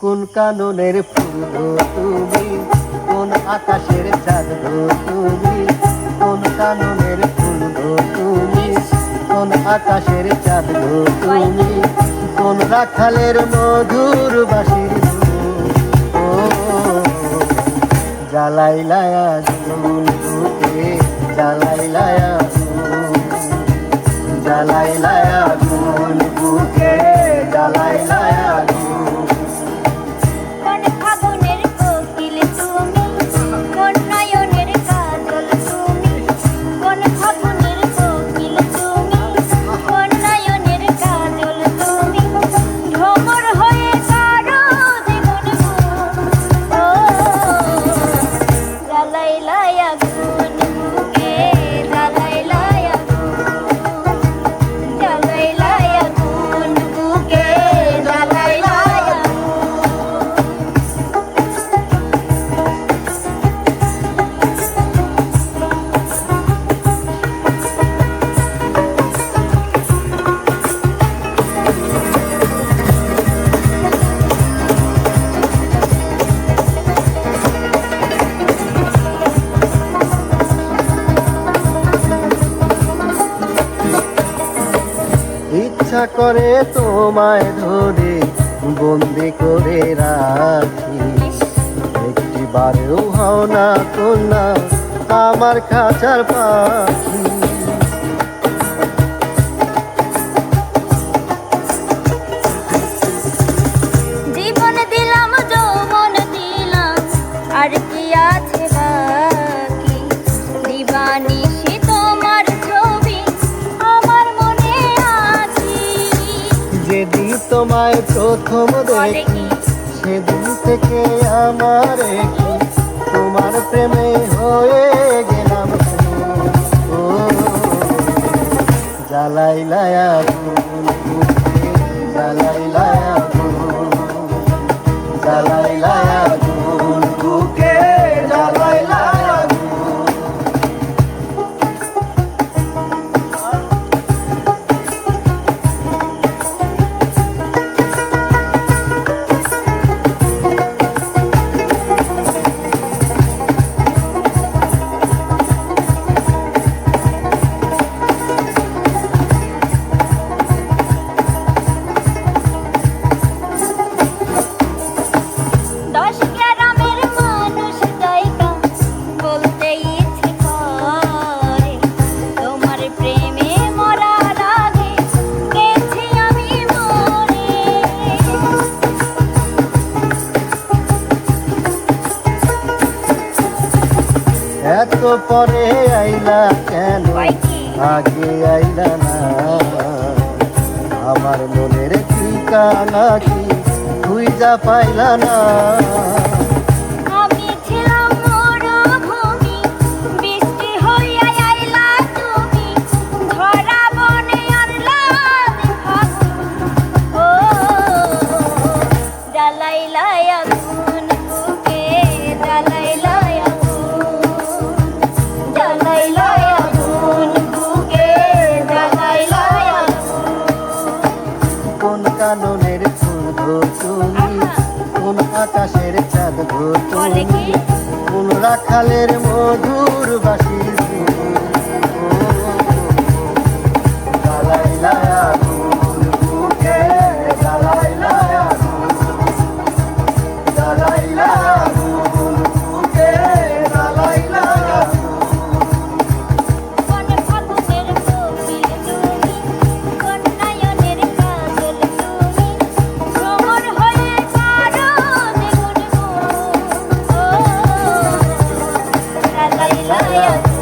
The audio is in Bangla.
কোন কাননের ফুল তুমি? কোন আকাশের চাঁদ তুমি? কোন কাননের ফুল তুমি? কোন আকাশের চাঁদ তুমি? কোন রাখালের মধুর বাসির। ও জ্বালাইলায়া জুন বুকে জ্বালাইলায়া জ্বালাইলায়া জুন বুকে ইচ্ছা করে তোমায় ধরে, বন্দি করে রাখি। একটি বারেও হও না কন্যা, আমার খাঁচার পাখি। আর কি যেদিন তোমায় প্রথম দেখি সেদিন থেকে আমার তোমার প্রেমে হয়ে গেলাম জ্বালাই ও জ্বালাইলায়া এত পরে আইলা কেন? আগে আইলা না। আমার মনের ঠিকানা কি? তুই যা পাইলা না। তুমি কোন আকাশের চাঁদ তুমি কোন রাখালের মধুর বাসির Hallelujah.